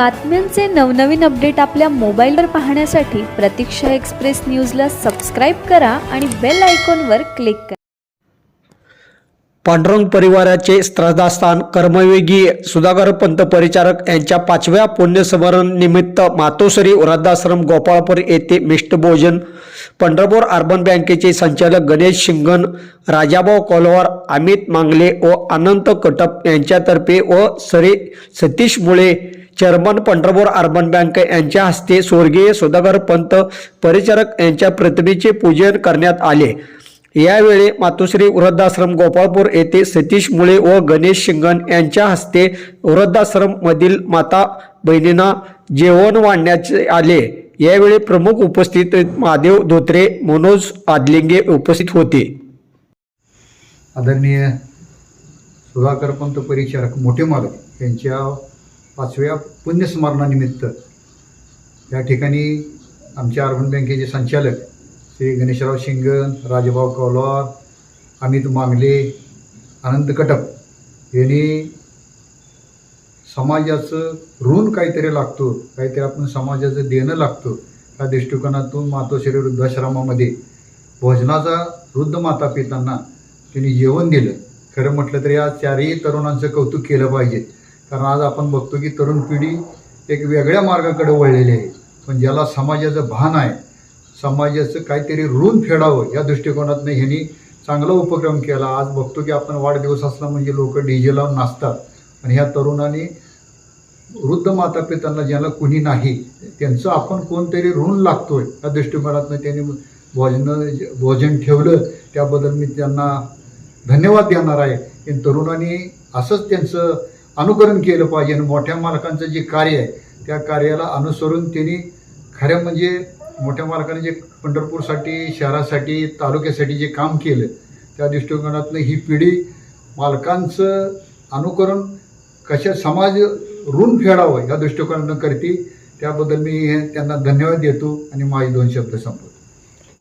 बातम्यांचे नवनवीन अपडेट आपल्या मोबाईलवर पाहण्यासाठी प्रतीक्षा एक्सप्रेस न्यूजला सबस्क्राईब करा आणि बेल आयकॉनवर क्लिक करा. पांडुरंग परिवाराचे श्रद्धास्थान कर्मयोगी सुधाकर पंत परिचारक यांच्या पाचव्या पुण्यस्मरण निमित्त मातोश्री वृद्धाश्रम गोपाळपूर येथे मिष्ट भोजन पंढरपूर अर्बन बँकेचे संचालक गणेश शिंगण राजाभाऊ कोलवार अमित मांगले व अनंत कटप यांच्यातर्फे व सरी सतीश मुळे चेअरमन पंढरपूर अर्बन बँक यांच्या हस्ते स्वर्गीय सुधाकर पंत परिचारक यांच्या प्रतिमेचे पूजन करण्यात आले. यावेळी मातोश्री वृद्धाश्रम गोपाळपूर येथे सतीश मुळे व गणेश शिंगण यांच्या हस्ते वृद्धाश्रममधील माता बहिणींना जेवण वाढण्याचे आले. यावेळी प्रमुख उपस्थित महादेव धोत्रे मनोज आदलिंगे उपस्थित होते. आदरणीय सुधाकर पंत परिचारक मोठे मालक यांच्या पाचव्या पुण्यस्मरणानिमित्त या ठिकाणी आमच्या अर्बन बँकेचे संचालक श्री गणेशराव शिंगण राजभाऊ कौलवार अमित मांगले आनंद कटप यांनी समाजाचं ऋण काहीतरी लागतो काहीतरी आपण समाजाचं देणं लागतो. या दृष्टिकोनातून मातोश्री वृद्धाश्रमामध्ये भोजनाचा वृद्ध माता पितांना त्यांनी जेवण दिलं. खरं म्हटलं तर या चारही तरुणांचं कौतुक केलं पाहिजे. कारण आज आपण बघतो की तरुण पिढी एक वेगळ्या मार्गाकडे वळलेली आहे. पण ज्याला समाजाचं भान आहे समाजाचं काहीतरी ऋण फेडावं या दृष्टिकोनातनं ह्यांनी चांगला उपक्रम केला. आज बघतो की आपण वाढदिवस असला म्हणजे लोक डीजे लावून नाचतात. आणि ह्या तरुणांनी वृद्ध माता पितांना ज्याला कुणी नाही त्यांचं आपण कोणतरी ऋण लागतोय या दृष्टिकोनातनं त्यांनी भोजन भोजन ठेवलं. त्याबद्दल मी त्यांना धन्यवाद देणार आहे. की तरुणांनी असंच त्यांचं अनुकरण केलं पाहिजे. आणि मोठ्या मालकांचं जे कार्य आहे त्या कार्याला अनुसरून त्यांनी खऱ्या म्हणजे मोठ्या मालकाने जे पंढरपूरसाठी शहरासाठी तालुक्यासाठी जे काम केलं त्या दृष्टिकोनातनं ही पिढी मालकांचं अनुकरण कशा समाज ऋण फेडावं या दृष्टिकोनानं करते त्याबद्दल मी हे त्यांना धन्यवाद देतो आणि माझे दोन शब्द संपवतो.